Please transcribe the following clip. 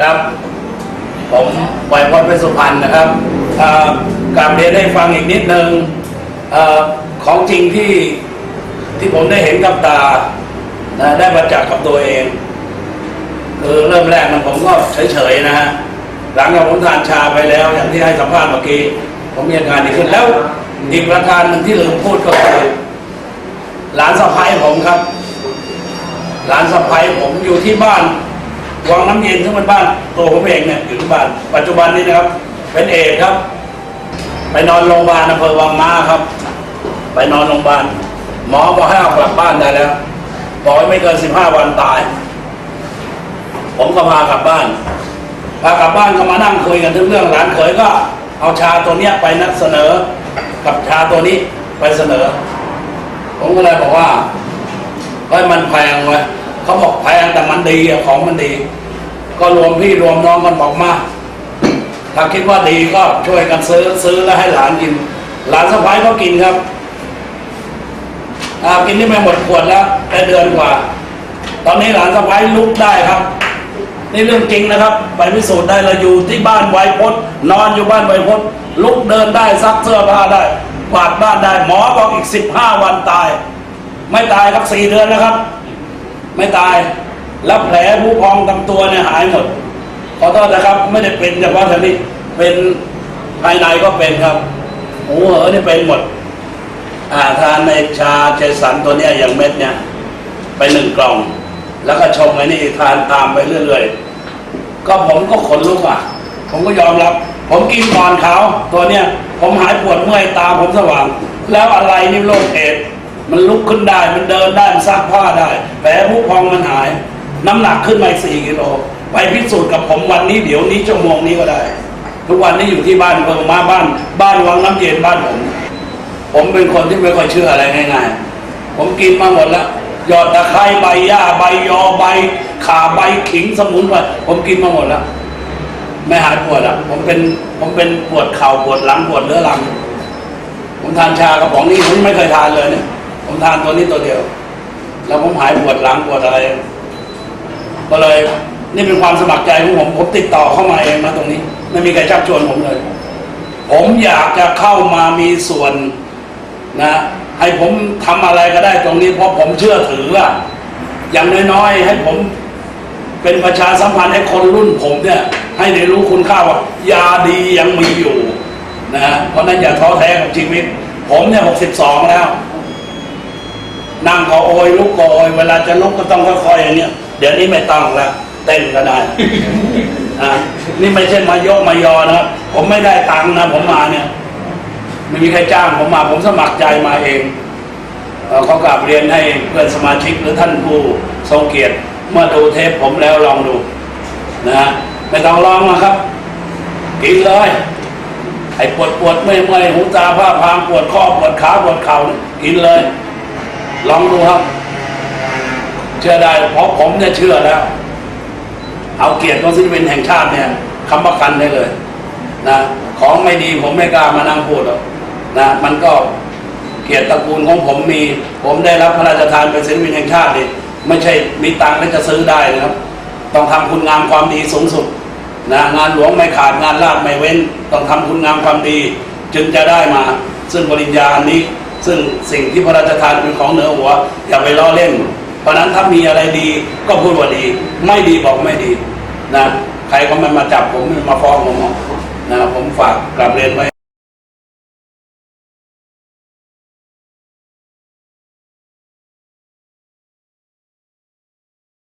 ครับ ผมปล่อยพรเป็นสุพรรณนะครับอ่ากราบเรียนให้ฟังอีกนิดนึงอของจริงที่ที่ผมได้เห็นกับตาได้ประจักกับตัวเอง คือเริ่มแรกมันผมก็เฉยๆนะฮะหลังจากผมทานชาไปแล้ว อย่างที่ให้สัมภาษณ์เมื่อกี้ ผมมีอาการดีขึ้นแล้วอีกประการหนึ่งที่ลืมพูดก็คือหลานสะพ้ายผมครับ หลานสะพ้ายผมอยู่ที่บ้าน วังน้ำเย็นซึ่งเป็นบ้านตัวผมเองเนี่ยอยู่ที่บ้านปัจจุบันนี้นะครับ เป็นเอกครับ ไปนอนโรงพยาบาลอำเภอวังม้าครับ ไปนอนโรงพยาบาลหมอบอกให้เอากลับบ้านได้แล้วบอกว่าไม่เกินสิบห้าวันตาย ผมก็พากลับบ้านพากลับบ้านก็มานั่งคุยกันถึงเรื่องหลานเขยก็ เอาชาตัวเนี้ยไปนัดเสนอ กับชาตัวนี้ไปเสนอ ผมก็เลยบอกว่าเฮ้ยมันแพงเว้ย เขาบอกแพงแต่มันดีของมันดี ก็รวมพี่รวมน้องกันบอกมา ถ้าคิดว่าดีก็ช่วยกันซื้อซื้อแล้วให้หลานกิน หลานสะพ้ายก็กินครับกินนี่ไม่หมดขวดแล้วได้เดือนกว่า ตอนนี้หลานสะพ้ายลุกได้ครับ นี่เรื่องจริงนะครับ ไปพิสูจน์ได้เราอยู่ที่บ้านไวพจน์นอนอยู่บ้านไวพจน์ลุกเดินได้ซักเสื้อผ้าได้กวาดบ้านได้หมอบอกอีกสิบห้าวันตาย ไม่ตายครับสี่เดือนแล้วครับ ไม่ตาย แล้วแผลผู้พองตามตัวเนี่ยหายหมด ขอโทษนะครับ ไม่ได้เป็นเฉพาะทางนี้ เป็นภายในก็เป็นครับหูเหอนี่เป็นหมด อ่าทานในชาเจสันตัวเนี้ยอย่างเม็ดเนี่ยไปหนึ่งกล่อง แล้วก็ชงไอ้นี่ทานตามไปเรื่อยๆ ก็ผมก็ขนลุกอะ ผมก็ยอมรับ ผมกินก่อนเขาตัวเนี้ยผมหายปวดเมื่อยตาผมสว่าง แล้วอะไรนี่โรคเอด มันลุกขึ้นได้ มันเดินได้ มันซักผ้าได้ แผลผู้พองมันหาย น้ำหนักขึ้นมาสี่กิโล ไปพิสูจน์กับผมวันนี้เดี๋ยวนี้ชั่วโมงนี้ก็ได้ ทุกวันนี้อยู่ที่บ้านเพิ่งมาบ้าน บ้านวังน้ำเย็นบ้านผม ผมเป็นคนที่ไม่ค่อยเชื่ออะไรง่ายๆ ผมกินมาหมดแล้วยอดตะไคร้ใบหญ้าใบยอใบข่าใบขิงสมุนไพรผมกินมาหมดแล้วไม่หายปวดอะ ผมเป็นผมเป็นปวดเข่าปวดหลังปวดเรื้อรังผมทานชากระป๋องนี้ผมไม่เคยทานเลยเนี่ย ผมทานตัวนี้ตัวเดียว แล้วผมหายปวดหลังปวดอะไร ก็เลยนี่เป็นความสมัครใจของผมผมติดต่อเข้ามาเองนะตรงนี้ ไม่มีใครชักชวนผมเลย ผมอยากจะเข้ามามีส่วนนะ ให้ผมทำอะไรก็ได้ตรงนี้ เพราะผมเชื่อถือว่าอย่างน้อยๆให้ผมเป็นประชาสัมพันธ์ให้คนรุ่นผมเนี่ย ให้ได้รู้คุณค่าว่ายาดียังมีอยู่นะเพราะฉะนั้นอย่าท้อแท้กับชีวิต ผมเนี่ยหกสิบสองแล้ว นั่งก็โอยลุกก็โอยเวลาจะลุกก็ต้องค่อยๆอย่างเนี้ยเดี๋ยวนี้ไม่ต้องแล้วเต้นก็ได้อ่านี่ไม่ใช่มายกมายอนะผมไม่ได้ตังค์นะผมมาเนี่ยไม่มีใครจ้างผมมา ผมสมัครใจมาเองเขากลับเรียนให้เพื่อนสมาชิกหรือท่านผู้ทรงเกียรติเมื่อดูเทปผมแล้วลองดูนะฮะไม่ต้องลองนะครับ กินเลยไอ้ปวดปวดเมื่อยเมื่อยหูตาผ้าพางปวดข้อปวดขาปวดเข่ากินเลย ลองดูครับ เชื่อได้เพราะผมเนี่ยเชื่อแล้ว เอาเกียรติของศิลปินแห่งชาติเนี่ยคำประกันได้เลยนะของไม่ดีผมไม่กล้ามานั่งพูดหรอกนะมันก็เกียรติตระกูลของผมมี ผมได้รับพระราชทานเป็นศิลปินแห่งชาตินี่ไม่ใช่มีตังค์แล้วจะซื้อได้นะครับ ต้องทำคุณงามความดีสูงสุดนะงานหลวงไม่ขาดงานลาดไม่เว้น ต้องทำคุณงามความดี จึงจะได้มา ซึ่งปริญญาอันนี้ ซึ่งสิ่งที่พระราชทานเป็นของเหนือหัว อย่าไปล้อเล่น เพราะนั้นถ้ามีอะไรดีก็พูดว่าดี ไม่ดีบอกไม่ดีนะใครก็ไม่มาจับผมไม่มาฟ้องผมนะผมฝากกลับเรียนไว้